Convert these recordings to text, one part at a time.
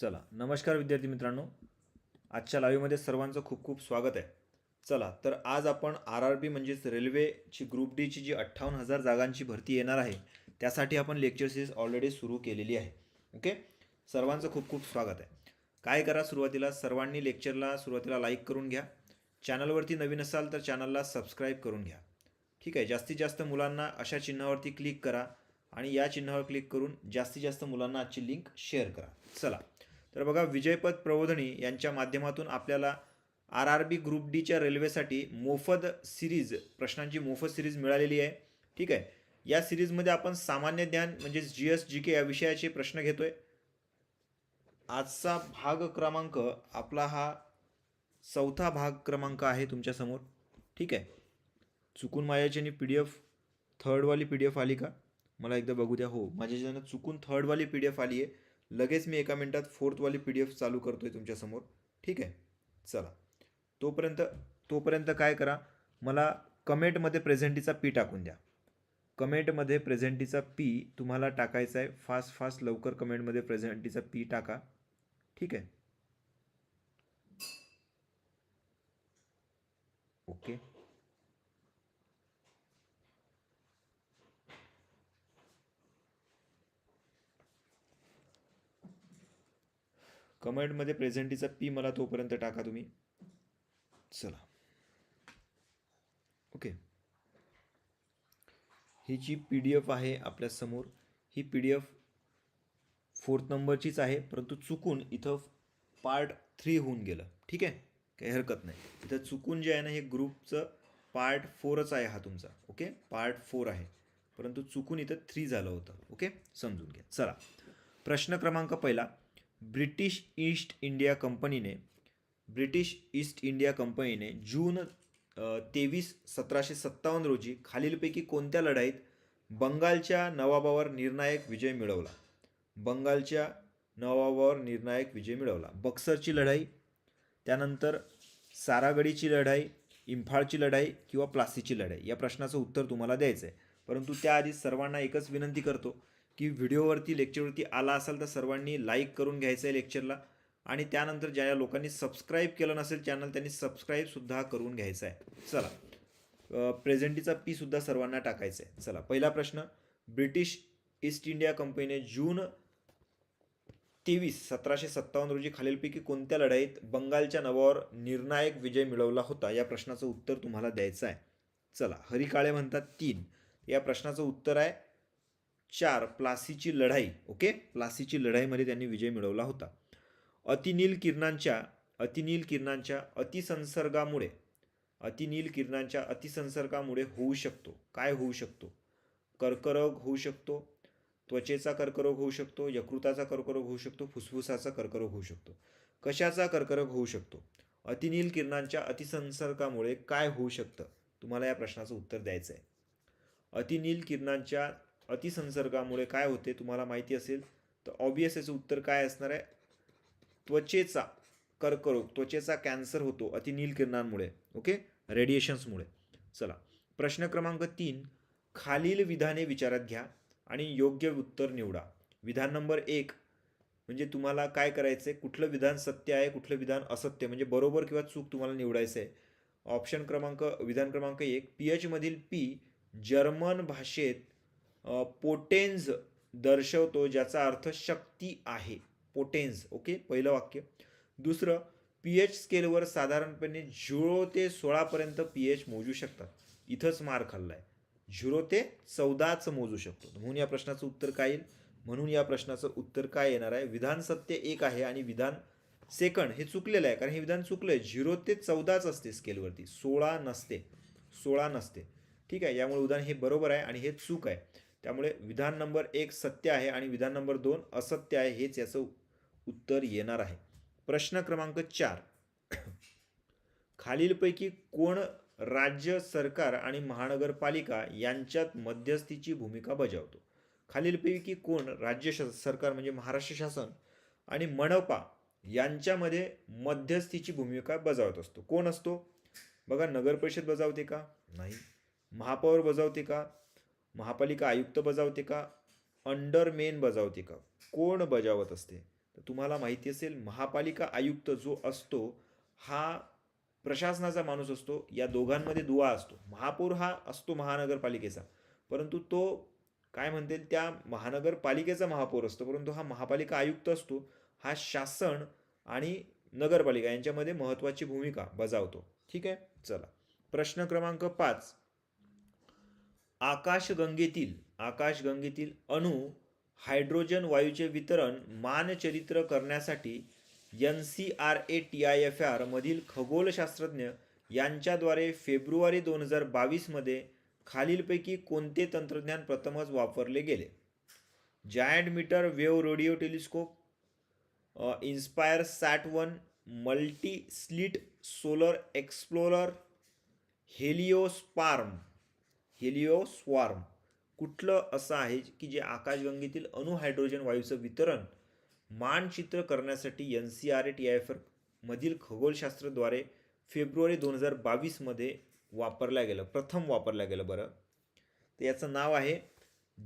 चला नमस्कार विद्यार्थी मित्रांनो. आजच्या लाईव्हमध्ये सर्वांचं खूप खूप स्वागत आहे. चला तर आज आपण आर आर बी म्हणजेच रेल्वेची ग्रुप डीची जी अठ्ठावन्न हजार जागांची भरती येणार आहे त्यासाठी आपण लेक्चर सिरीज ऑलरेडी सुरू केलेली आहे. ओके सर्वांचं खूप खूप स्वागत आहे. काय करा सुरुवातीला सर्वांनी लेक्चरला सुरुवातीला लाईक करून घ्या. चॅनलवरती नवीन असाल तर चॅनलला सबस्क्राईब करून घ्या. ठीक आहे? जास्तीत जास्त मुलांना अशा चिन्हावरती क्लिक करा आणि या चिन्हावर क्लिक करून जास्तीत जास्त मुलांना आजची लिंक शेअर करा. चला तर बघा विजयपद प्रबोधनी यांच्या माध्यमातून आपल्याला आर आर बी ग्रुप डीच्या रेल्वेसाठी मोफत सिरीज प्रश्नांची मोफत सिरीज मिळालेली आहे. ठीक आहे? या सिरीजमध्ये आपण सामान्य ज्ञान म्हणजेच जी एस जी के या विषयाचे प्रश्न घेतोय. आजचा भाग क्रमांक आपला हा चौथा भाग क्रमांक आहे तुमच्यासमोर ठीक आहे? चुकून माझ्याच्याने पी डी एफ थर्डवाली पी डी एफ आली का? मला एकदा बघू द्या. हो माझ्याच्यानं चुकून थर्डवाली पी डी एफ आली आहे लगेच मी एका मिनटात फोर्थवाली पी डी एफ चालू करतो आहे तुमच्यासमोर. ठीक आहे? चला. तोपर्यंत तोपर्यंत काय करा? मला कमेंटमध्ये प्रेझेंटीचा पी टाकून द्या. कमेंटमध्ये प्रेझेंटीचा पी तुम्हाला टाकायचा आहे फास्ट फास्ट लवकर कमेंटमध्ये प्रेझेंटीचा पी टाका. ठीक आहे? ओके. कमेंटमध्ये प्रेझेंटीचा पी मला तोपर्यंत टाका तुम्ही. चला. ओके. ही जी पी डी एफ आहे आपल्यासमोर ही पी डी एफ फोर्थ नंबरचीच आहे परंतु चुकून इथं पार्ट थ्री होऊन गेलं. ठीक आहे? काही हरकत नाही. इथं चुकून जे आहे ना हे ग्रुपचं पार्ट फोरच आहे हा तुमचा. ओके? पार्ट फोर आहे. परंतु चुकून इथं थ्री झालं होतं. ओके? समजून घ्या. चला. प्रश्न क्रमांक पहिला. ब्रिटिश ईस्ट इंडिया कंपनीने ब्रिटिश ईस्ट इंडिया कंपनीने जून तेवीस सतराशे सत्तावन्न रोजी खालीलपैकी कोणत्या लढाईत बंगालच्या नवाबावर निर्णायक विजय मिळवला? बंगालच्या नवाबावर निर्णायक विजय मिळवला. बक्सरची लढाई त्यानंतर सारागडीची लढाई इम्फाळची लढाई किंवा प्लासीची लढाई या प्रश्नाचं उत्तर तुम्हाला द्यायचं आहे परंतु त्याआधी सर्वांना एकच विनंती करतो की व्हिडिओवरती लेक्चरवरती आला असाल तर सर्वांनी लाईक करून घ्यायचं आहे लेक्चरला. आणि त्यानंतर ज्या लोकांनी सबस्क्राईब केलं नसेल चॅनल त्यांनी सबस्क्राईबसुद्धा करून घ्यायचं आहे. चला. प्रेझेंटीचा पीसुद्धा सर्वांना टाकायचा आहे. चला. पहिला प्रश्न. ब्रिटिश ईस्ट इंडिया कंपनीने जून तेवीस सतराशे सत्तावन्न रोजी खालीलपैकी कोणत्या लढाईत बंगालच्या नवावर निर्णायक विजय मिळवला होता? या प्रश्नाचं उत्तर तुम्हाला द्यायचं आहे. चला. हरी काळे म्हणतात तीन. या प्रश्नाचं उत्तर आहे चार प्लासीची लढाई ओके? प्लासीची लढाईमध्ये त्यांनी विजय मिळवला होता. अतिनील किरणांच्या अतिनील किरणांच्या अतिसंसर्गामुळे अतिनील किरणांच्या अतिसंसर्गामुळे होऊ शकतो. काय होऊ शकतो? कर्करोग होऊ शकतो त्वचेचा कर्करोग होऊ शकतो यकृताचा कर्करोग होऊ शकतो फुफ्फुसाचा कर्करोग होऊ शकतो. कशाचा कर्करोग होऊ शकतो? अतिनील किरणांच्या अतिसंसर्गामुळे काय होऊ शकतं? तुम्हाला या प्रश्नाचं उत्तर द्यायचं आहे अतिनील किरणांच्या अतिसंसर्गामुळे काय होते तुम्हाला माहिती असेल? तर ऑबियस याचं उत्तर काय असणार आहे? त्वचेचा कर्करोग त्वचेचा कॅन्सर होतो अतिनील किरणांमुळे ओके रेडिएशन्समुळे चला प्रश्न क्रमांक तीन खालील विधाने विचारात घ्या आणि योग्य उत्तर निवडा. विधान नंबर एक म्हणजे तुम्हाला काय करायचं आहे कुठलं विधान सत्य आहे कुठलं विधान असत्य? म्हणजे बरोबर किंवा चूक तुम्हाला निवडायचं आहे ऑप्शन क्रमांक विधान क्रमांक एक पी एचमधील पी जर्मन भाषेत पोटेन्झ दर्शवतो ज्याचा अर्थ शक्ती आहे. पोटेन्झ ओके पहिलं वाक्य. दुसरं पी एच स्केलवर साधारणपणे झिरो ते सोळापर्यंत पी एच मोजू शकतात. इथंच मार खाल्ला आहे झिरो ते चौदाच मोजू शकतो. म्हणून या प्रश्नाचं उत्तर काय येईल? म्हणून या प्रश्नाचं उत्तर काय येणार आहे? विधान सत्य एक आहे आणि विधान सेकंड. हे चुकलेलं आहे कारण हे विधान चुकलं आहे झिरो ते चौदाच असते स्केलवरती सोळा नसते. सोळा नसते. ठीक आहे? यामुळे उदाहरण हे बरोबर आहे आणि हे चूक आहे. त्यामुळे विधान नंबर एक सत्य आहे आणि विधान नंबर दोन असत्य आहे हेच याचं उत्तर येणार आहे. प्रश्न क्रमांक चार. खालीलपैकी कोण राज्य सरकार आणि महानगरपालिका यांच्यात मध्यस्थीची भूमिका बजावतो? खालीलपैकी कोण राज्य सरकार म्हणजे महाराष्ट्र शासन आणि मनपा यांच्यामध्ये मध्यस्थीची भूमिका बजावत असतो? कोण असतो? बघा नगरपरिषद बजावते का? नाही. महापौर बजावते का? महापालिका आयुक्त बजावते का? अंडरमेन बजावते का? कोण बजावत असते? तर तुम्हाला माहिती असेल महापालिका आयुक्त जो असतो हा प्रशासनाचा माणूस असतो या दोघांमध्ये दुवा असतो. महापौर हा असतो महानगरपालिकेचा. परंतु तो काय म्हणतील त्या महानगरपालिकेचा महापौर असतो परंतु हा महापालिका आयुक्त असतो हा शासन आणि नगरपालिका यांच्यामध्ये महत्त्वाची भूमिका बजावतो. ठीक आहे? चला. प्रश्न क्रमांक पाच. आकाशगंगेतील आकाशगंगेतील अणु हायड्रोजन वायूचे वितरण मानचरित्र करण्यासाठी N C R A T I F R मधील खगोलशास्त्रज्ञ यांच्याद्वारे फेब्रुवारी दोन हजार बावीसमध्ये खालीलपैकी कोणते तंत्रज्ञान प्रथमच वापरले गेले? Giant metre wave radio telescope inspire sat one multi slit solar explorer Helioswarm Helioswarm. कुठलं असं आहे की जे आकाशगंगेतील अणु हायड्रोजन वायूचं वितरण मानचित्र करण्यासाठी N C R A T I F मधील खगोलशास्त्रद्वारे फेब्रुवारी दोन हजार बावीसमध्ये वापरल्या गेलं प्रथम वापरल्या गेलं बरं. तर याचं नाव आहे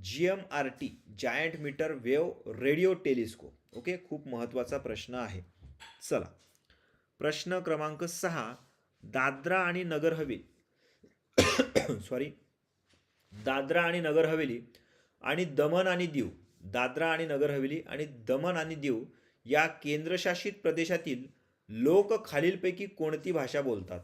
G M R T giant metre wave radio telescope okay खूप महत्त्वाचा प्रश्न आहे. चला. प्रश्न क्रमांक सहा दादरा आणि नगर हवेली. सॉरी दादरा आणि नगर हवेली आणि दमन आणि दीव दादरा आणि नगर हवेली आणि दमन आणि दीव या केंद्रशासित प्रदेशातील लोक खालीलपैकी कोणती भाषा बोलतात?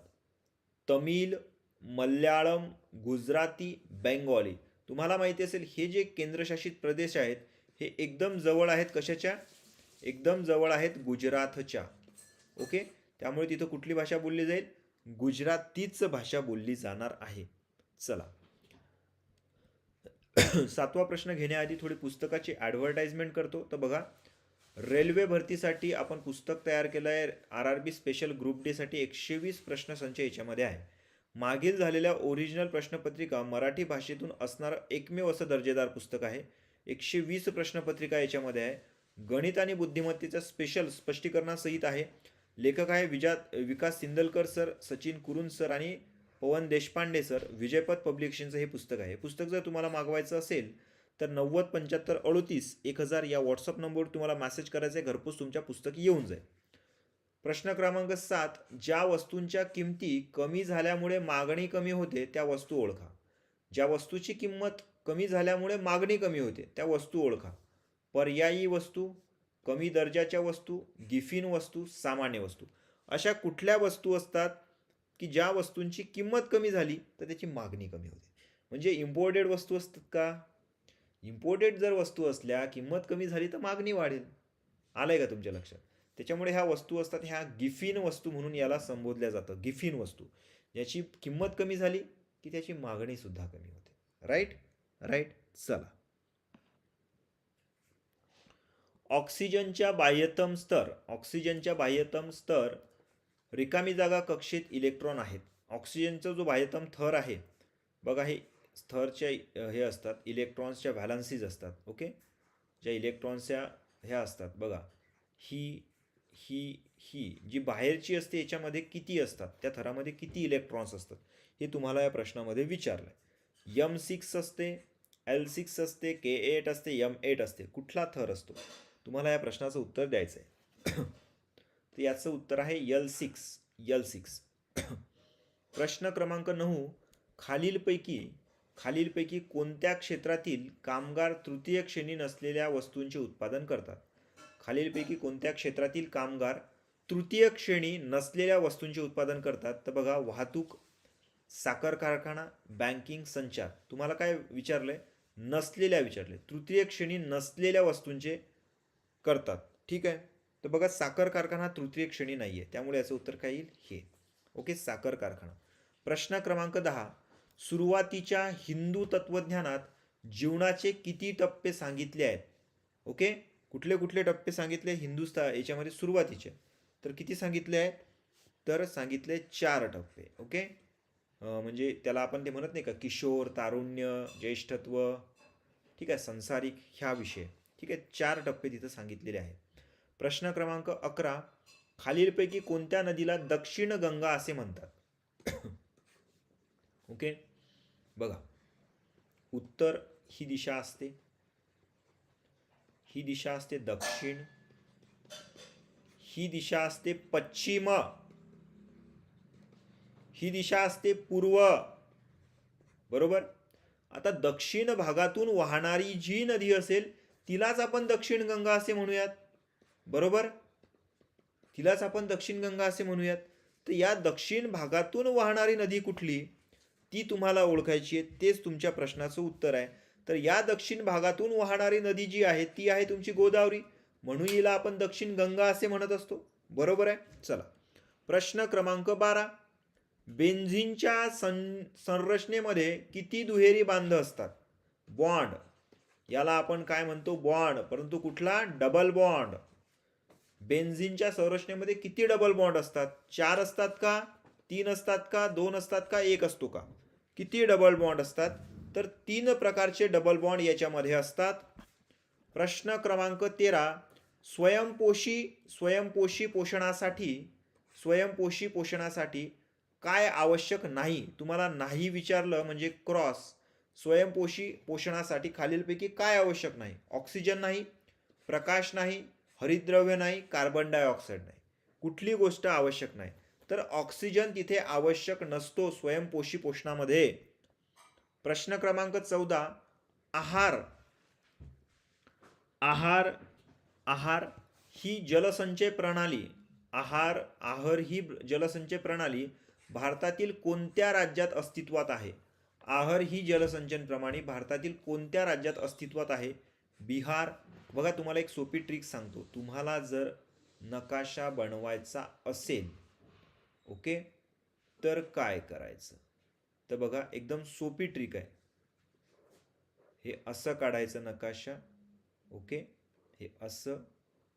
तमिळ मल्याळम गुजराती बेंगॉली. तुम्हाला माहिती असेल हे जे केंद्रशासित प्रदेश आहेत हे एकदम जवळ आहेत कशाच्या? एकदम जवळ आहेत गुजरातच्या. ओके? त्यामुळे तिथं कुठली भाषा बोलली जाईल? गुजरातीच भाषा बोलली जाणार आहे. चला. सातवा प्रश्न घेण्याआधी थोडी पुस्तकाची ॲडव्हर्टाइजमेंट करतो. तर बघा रेल्वे भरतीसाठी आपण पुस्तक तयार केलं आहे R R B special group डेसाठी एकशे वीस प्रश्नसंच याच्यामध्ये आहे. मागील झालेल्या ओरिजिनल प्रश्नपत्रिका मराठी भाषेतून असणारं एकमेव असं दर्जेदार पुस्तक आहे. एकशे वीस प्रश्नपत्रिका याच्यामध्ये आहे. गणित आणि बुद्धिमत्तेचं स्पेशल स्पष्टीकरणासहित आहे. लेखक आहे विजा विकास सिंदलकर सर सचिन कुरुन सर आणि पवन देशपांडे सर विजयपद पब्लिकेशनचं हे पुस्तक आहे. पुस्तक जर तुम्हाला मागवायचं असेल तर नव्वद पंच्याहत्तर अडोतीस एक हजार या व्हॉट्सअप नंबरवर तुम्हाला मेसेज करायचा आहे घरपोच तुमच्या पुस्तक येऊन जाईल. प्रश्न क्रमांक सात ज्या वस्तूंच्या किमती कमी झाल्यामुळे मागणी कमी होते त्या वस्तू ओळखा. ज्या वस्तूची किंमत कमी झाल्यामुळे मागणी कमी होते त्या वस्तू ओळखा. पर्यायी वस्तू कमी दर्जाच्या वस्तू गिफिन वस्तू सामान्य वस्तू. अशा कुठल्या वस्तू असतात की ज्या वस्तूंची किंमत कमी झाली तर त्याची मागणी कमी होते. म्हणजे इम्पोर्टेड वस्तू असतात का? इम्पोर्टेड जर वस्तू असल्या किंमत कमी झाली तर मागणी वाढेल. आलं आहे का तुमच्या लक्षात? त्याच्यामुळे ह्या वस्तू असतात ह्या गिफिन वस्तू म्हणून याला संबोधल्या जातं. गिफिन वस्तू. ज्याची किंमत कमी झाली की त्याची मागणीसुद्धा कमी होते. राईट राईट चला. ऑक्सिजनच्या बाह्यतम स्तर. ऑक्सिजनच्या बाह्यतम स्तर रिकामी जागा कक्षेत इलेक्ट्रॉन आहेत. ऑक्सिजनचा जो बाह्यतम थर आहे बघा हे थरच्या हे असतात इलेक्ट्रॉन्सच्या व्हॅलन्सीज असतात ओके ज्या इलेक्ट्रॉन्सच्या ह्या असतात बघा. ही ही ही जी बाहेरची असते याच्यामध्ये किती असतात? त्या थरामध्ये किती इलेक्ट्रॉन्स असतात? हे तुम्हाला या प्रश्नामध्ये विचारलं आहे यम सिक्स असते एल सिक्स असते के एट असते यम एट असते. कुठला थर असतो? तुम्हाला या प्रश्नाचं उत्तर द्यायचं आहे तर याचं उत्तर आहे यल सिक्स यल सिक्स. प्रश्न क्रमांक नऊ खालीलपैकी खालीलपैकी कोणत्या क्षेत्रातील कामगार तृतीय श्रेणी नसलेल्या वस्तूंचे उत्पादन करतात? खालीलपैकी कोणत्या क्षेत्रातील कामगार तृतीय श्रेणी नसलेल्या वस्तूंचे उत्पादन करतात? तर बघा वाहतूक साखर कारखाना बँकिंग संचार. तुम्हाला काय विचारलं आहे नसलेल्या विचारले तृतीय श्रेणी नसलेल्या वस्तूंचे करतात. ठीक आहे? तर बघा साखर कारखाना तृतीय क्षणी नाही आहे त्यामुळे याचं उत्तर काय येईल? हे. ओके साखर कारखाना. प्रश्न क्रमांक दहा. सुरुवातीच्या हिंदू तत्वज्ञानात जीवनाचे किती टप्पे सांगितले आहेत? ओके? कुठले कुठले टप्पे सांगितले? हिंदुस्ता याच्यामध्ये सुरुवातीचे. तर किती सांगितले आहेत? तर सांगितले चार टप्पे. ओके? म्हणजे त्याला आपण ते म्हणत नाही का? किशोर तारुण्य ज्येष्ठत्व. ठीक आहे संसारिक ह्या विषय. ठीक आहे चार टप्पे तिथं सांगितलेले आहेत. प्रश्न क्रमांक अकरा खालीलपैकी कोणत्या नदीला दक्षिण गंगा असे म्हणतात? ओके? बघा. उत्तर ही दिशा असते. ही दिशा असते दक्षिण. ही दिशा असते पश्चिम. ही दिशा असते पूर्व. बरोबर? आता दक्षिण भागातून वाहणारी जी नदी असेल तिलाच आपण दक्षिण गंगा असे म्हणूयात. बरोबर? तिलाच आपण दक्षिण गंगा असे म्हणूयात. तर या दक्षिण भागातून वाहणारी नदी कुठली? ती तुम्हाला ओळखायची आहे. तेच तुमच्या प्रश्नाचं उत्तर आहे. तर या दक्षिण भागातून वाहणारी नदी जी आहे ती आहे तुमची गोदावरी. म्हणून हिला आपण दक्षिण गंगा असे म्हणत असतो. बरोबर आहे? चला. प्रश्न क्रमांक बारा. बेन्झिनच्या सं संरचनेमध्ये किती दुहेरी बांध असतात? बॉन्ड. याला आपण काय म्हणतो? बॉन्ड. परंतु कुठला? Double bond. बेन्झिनच्या संरचनेमध्ये किती डबल बॉन्ड असतात? चार असतात का? तीन असतात का? दोन असतात का? एक असतो का? किती डबल बॉन्ड असतात? तर तीन प्रकारचे डबल बॉन्ड याच्यामध्ये असतात. प्रश्न क्रमांक तेरा स्वयंपोषी स्वयंपोषी पोषणासाठी स्वयंपोषी पोषणासाठी काय आवश्यक नाही? तुम्हाला नाही विचारलं म्हणजे क्रॉस. स्वयंपोषी पोषणासाठी खालीलपैकी काय आवश्यक नाही? ऑक्सिजन नाही प्रकाश नाही हरितद्रव्य नाही कार्बन डायऑक्साईड नाही. कुठली गोष्ट आवश्यक नाही. तर ऑक्सिजन तिथे आवश्यक नसतो स्वयंपोषी पोषणामध्ये. प्रश्न क्रमांक चौदा आहार. आहार आहार ही जलसंचय प्रणाली. आहार आहार ही जलसंचय प्रणाली भारतातील कोणत्या राज्यात अस्तित्वात आहे? आहार ही जलसंचयन प्रणाली भारतातील कोणत्या राज्यात अस्तित्वात आहे? बिहार बघा तुम्हाला एक सोपी ट्रिक सांगतो. तुम्हाला जर नकाशा बनवायचा असेल ओके तर काय करायचं? तर बघा एकदम सोपी ट्रिक आहे. हे असं काढायचं नकाशा ओके? हे असं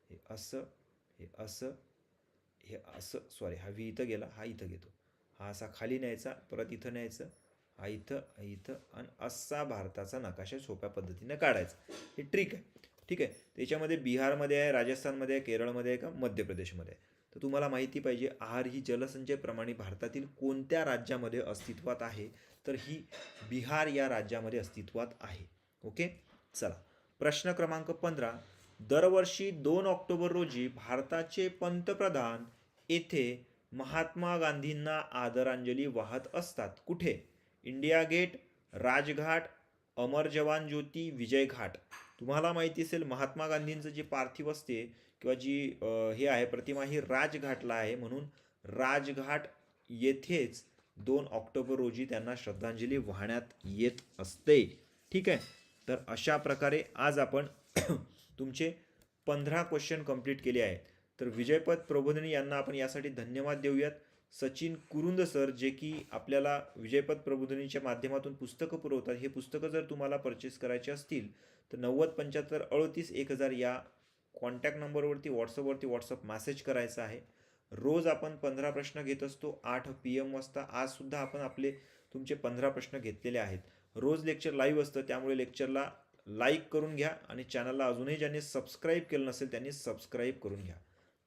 हे असं हे असं हे असं सॉरी हा व्ही इथं गेला हा इथं घेतो. हा असा खाली न्यायचा परत इथं न्यायचं हा इथं हा इथं आणि असा भारताचा नकाशा सोप्या पद्धतीनं काढायचा. हे ट्रिक आहे. ठीक आहे? त्याच्यामध्ये बिहारमध्ये आहे राजस्थानमध्ये आहे केरळमध्ये आहे का मध्य प्रदेशमध्ये आहे? तर तुम्हाला माहिती पाहिजे आहार ही जलसंचय प्रमाणे भारतातील कोणत्या राज्यामध्ये अस्तित्वात आहे? तर ही बिहार या राज्यामध्ये अस्तित्वात आहे. ओके? चला. प्रश्न क्रमांक पंधरा. दरवर्षी दोन ऑक्टोबर रोजी भारताचे पंतप्रधान येथे महात्मा गांधींना आदरांजली वाहत असतात. कुठे? इंडिया गेट राजघाट अमर जवान ज्योती विजय घाट. तुम्हाला माहिती असेल महात्मा गांधींचं जे पार्थिव असते किंवा जी हे आहे प्रतिमा ही राजघाटला आहे म्हणून राजघाट येथेच दोन ऑक्टोबर रोजी त्यांना श्रद्धांजली वाहण्यात येत असते. ठीक आहे? तर अशा प्रकारे आज आपण तुमचे पंधरा क्वेश्चन कंप्लीट केले आहेत. तर विजयपद प्रबोधिनी यांना आपण यासाठी धन्यवाद देऊयात. सचिन कुरुंद सर जे की आपल्याला विजयपद प्रबोधिनीच्या माध्यमातून पुस्तकं पुरवतात हे पुस्तकं जर तुम्हाला परचेस करायचे असतील तर नव्वद पंच्याहत्तर अडतीस एक हजार या कॉन्टॅक्ट नंबरवरती व्हॉट्सअपवरती व्हॉट्सअप मॅसेज करायचा आहे. रोज आपण पंधरा प्रश्न घेत असतो आठ पी एम वाजता. आजसुद्धा आपण आपले तुमचे पंधरा प्रश्न घेतलेले आहेत. रोज लेक्चर लाईव्ह असतं त्यामुळे लेक्चरला लाईक करून घ्या आणि चॅनलला अजूनही ज्यांनी सबस्क्राईब केलं नसेल त्यांनी सबस्क्राईब करून घ्या.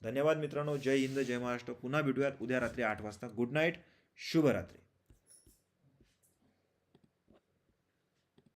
धन्यवाद मित्रांनो. जय हिंद जय महाराष्ट्र. पुन्हा भेटूयात उद्या रात्री आठ वाजता. गुड नाईट शुभरात्री.